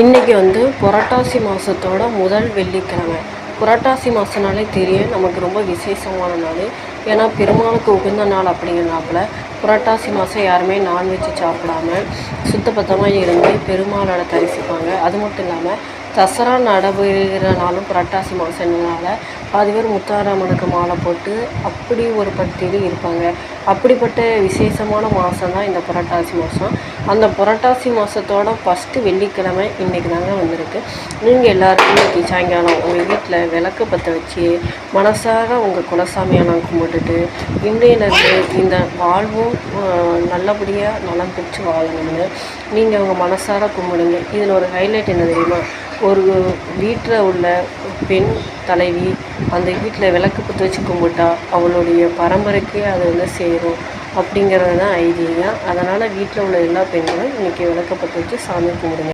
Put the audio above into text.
இன்றைக்கி வந்து புரட்டாசி மாதத்தோட முதல் வெள்ளிக்கிழமை. புரட்டாசி மாதம்னாலே தெரியும் நமக்கு ரொம்ப விசேஷமான நாள். ஏன்னா பெருமாளுக்கு உகந்த நாள் அப்படிங்கிறனாப்புல புரட்டாசி மாதம் யாருமே நான்வெஜ் சாப்பிடாம சுத்தபத்தமாக இருந்து பெருமாளோட தரிசிப்பாங்க. அது மட்டும் இல்லாமல் தசரா நடைபெறுகிற நாளும் புரட்டாசி மாதம்னால பாதி பேர் முத்தாராமனுக்கு மாலை போட்டு அப்படி ஒரு பக்தியில் இருப்பாங்க. அப்படிப்பட்ட விசேஷமான மாதம் தான் இந்த புரட்டாசி மாதம் அந்த புரட்டாசி மாதத்தோட ஃபஸ்ட்டு வெள்ளிக்கிழமை இன்றைக்கி தாங்க வந்திருக்கு. நீங்கள் எல்லாருக்கும் இன்றைக்கி சாயங்காலம் உங்கள் வீட்டில் விளக்கு பற்ற வச்சு மனசார உங்கள் குலசாமியெல்லாம் கும்பிட்டுட்டு இன்றையிலேருந்து இந்த வாழ்வும் நல்லபடியாக நலம் பெற்று வாழணும்னு நீங்கள் உங்கள் மனசார கும்பிடுங்க. இதில் ஒரு ஹைலைட் என்ன தெரியுமா? ஒரு வீட்டில் உள்ள பெண் தலைவி அந்த வீட்டில் விளக்கு பற்ற வச்சு கும்பிட்டா அவளுடைய பரம்பரைக்கே அது வந்து சேரும் அப்படிங்கிறது தான் ஐதீகம் அதனால் வீட்டில் உள்ள எல்லா பெண்களும் இன்றைக்கி விளக்கப்பட்டு வச்சு சாமி கும்பிடுங்க.